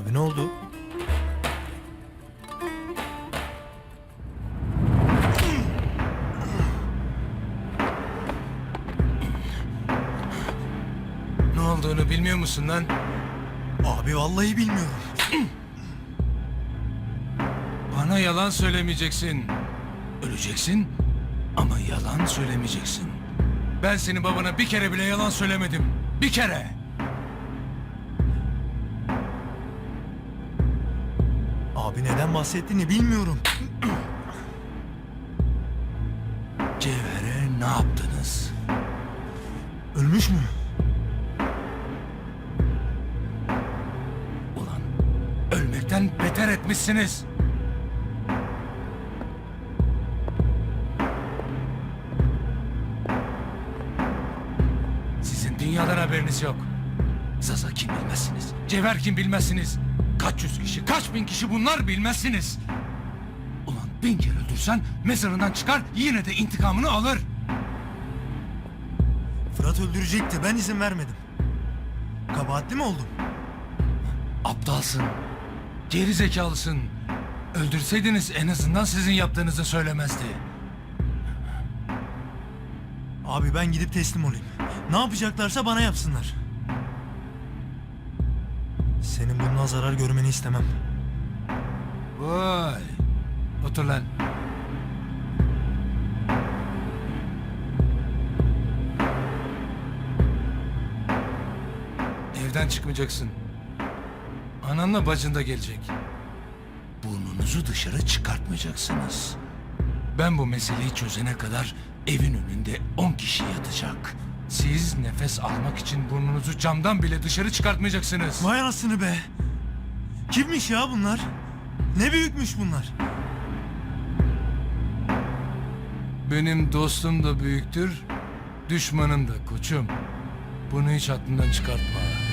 Abi ne oldu? Ne olduğunu bilmiyor musun lan? Abi vallahi bilmiyorum. Bana yalan söylemeyeceksin. Öleceksin ama yalan söylemeyeceksin. Ben senin babana bir kere bile yalan söylemedim. Bir kere. Abi neden bahsettiğini bilmiyorum. Cevher'e ne yaptınız? Ölmüş mü? Ulan ölmekten beter etmişsiniz. Sizin dünyadan haberiniz yok. Zaza kim bilmezsiniz. Cevher kim bilmezsiniz. Kaç yüz kişi, kaç bin kişi bunlar bilmezsiniz. Ulan bin kere öldürsen mezarından çıkar yine de intikamını alır. Fırat öldürecekti. Ben izin vermedim. Kabahatli mi oldum? Aptalsın. Geri zekalısın. Öldürseydiniz en azından sizin yaptığınızı söylemezdi. Abi ben gidip teslim olayım. Ne yapacaklarsa bana yapsınlar. Senin bundan zarar görmeni istemem. Vay. Otur lan. Evden çıkmayacaksın. Ananla bacın da gelecek. Burnunuzu dışarı çıkartmayacaksınız. Ben bu meseleyi çözene kadar evin önünde 10 kişi yatacak. Siz nefes almak için burnunuzu camdan bile dışarı çıkartmayacaksınız. Vay anasını be. Kimmiş ya bunlar? Ne büyükmüş bunlar? Benim dostum da büyüktür, düşmanım da koçum. Bunu hiç aklından çıkartma.